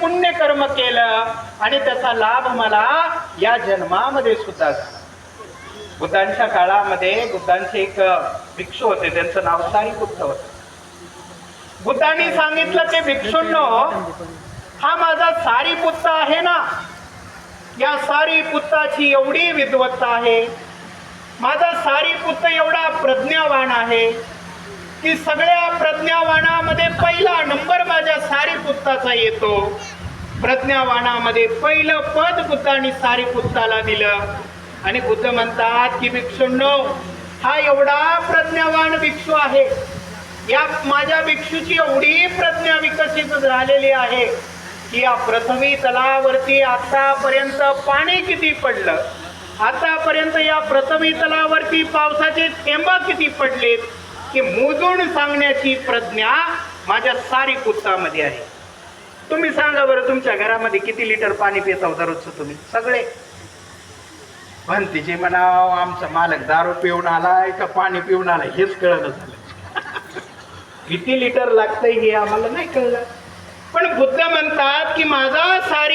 पुण्य कर्म केलं आणि त्याचा लाभ मला या जन्मामध्ये सुद्धा झाला. बुद्धांच्या काळामध्ये बुद्धांचे एक भिक्षू होते. त्यांचं नाव साई बुद्ध होत. बुद्धांनी सांगितलं ते भिक्षूंनो हा माझा सारी सारीपुत्त आहे ना? या सारी पुत्ताची एवढी विद्वत्ता आहे. माझा सारी सारीपुत्त एवढा प्रज्ञावान आहे. की सगळ्या प्रज्ञावानामध्ये पहिला नंबर माझ्या सारीपुत्ताचा येतो. प्रज्ञावानामध्ये पहिलं पद बुद्धांनी सारीपुत्ताला दिलं. आणि बुद्ध म्हणतात की भिक्षूंनो हा एवढा प्रज्ञावान भिक्षू आहे. या माझ्या भिक्षूची एवढी प्रज्ञा विकसित झालेली आहे की या पृथ्वी तलावरती आतापर्यंत पाणी किती पडलं? आतापर्यंत या पृथ्वी तलावरती पावसाचे थेंब किती पडलेत? की मोजून सांगण्याची प्रज्ञा माझ्या सारी पुस्तकामध्ये आहे. तुम्ही सांगा बरं तुमच्या घरामध्ये किती लिटर पाणी पिता दररोजचं तुम्ही? सगळे. भंतीचे म्हणाव आमचा मालक दारू पिऊन आलाय का पाणी पिऊन आलाय हेच कळलं झालं. किती लिटर लागतंय हे आम्हाला नाही कळलं. पण बुद्ध म्हणतात की माझा सारी